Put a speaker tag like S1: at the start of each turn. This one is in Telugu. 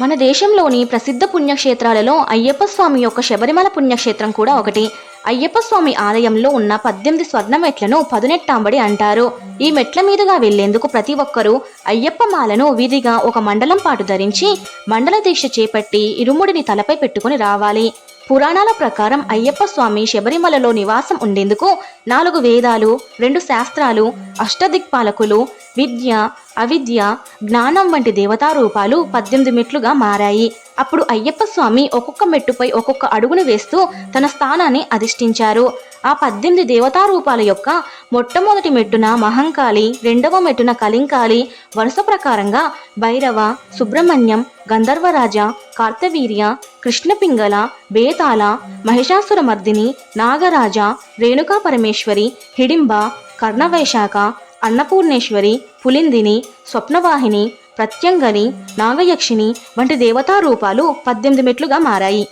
S1: మన దేశంలోని ప్రసిద్ధ పుణ్యక్షేత్రాలలో అయ్యప్ప స్వామి యొక్క శబరిమల పుణ్యక్షేత్రం కూడా ఒకటి. అయ్యప్ప స్వామి ఆలయంలో ఉన్న పద్దెనిమిది స్వర్ణ మెట్లను పదునెట్టాంబడి అంటారు. ఈ మెట్ల మీదుగా వెళ్ళేందుకు ప్రతి ఒక్కరూ అయ్యప్ప మాలను విధిగా ఒక మండలం పాటు ధరించి మండల దీక్ష చేపట్టి ఇరుముడిని తలపై పెట్టుకుని రావాలి. పురాణాల ప్రకారం అయ్యప్ప స్వామి శబరిమలలో నివాసం ఉండేందుకు నాలుగు వేదాలు రెండు శాస్త్రాలు అష్టదిక్పాలకులు విద్య అవిద్య జ్ఞానం వంటి దేవతా రూపాలు పద్దెనిమిది మెట్లుగా మారాయి. అప్పుడు అయ్యప్ప స్వామి ఒక్కొక్క మెట్టుపై ఒక్కొక్క అడుగును వేస్తూ తన స్థానాన్ని అధిష్ఠించారు. ఆ పద్దెనిమిది దేవతా రూపాల యొక్క మొట్టమొదటి మెట్టున మహంకాళి రెండవ మెట్టున కలింకాళి వరుస ప్రకారంగా భైరవ సుబ్రహ్మణ్యం గంధర్వరాజ కార్తవీర్య కృష్ణపింగళ బేతాళ మహిషాసురమర్దిని నాగరాజ రేణుకా పరమేశ్వరి హిడింబ కర్ణవైశాఖ అన్నపూర్ణేశ్వరి పులిందిని స్వప్నవాహిని ప్రత్యంగని నాగయక్షిని వంటి దేవతా రూపాలు పద్దెనిమిది మెట్లుగా మారాయి.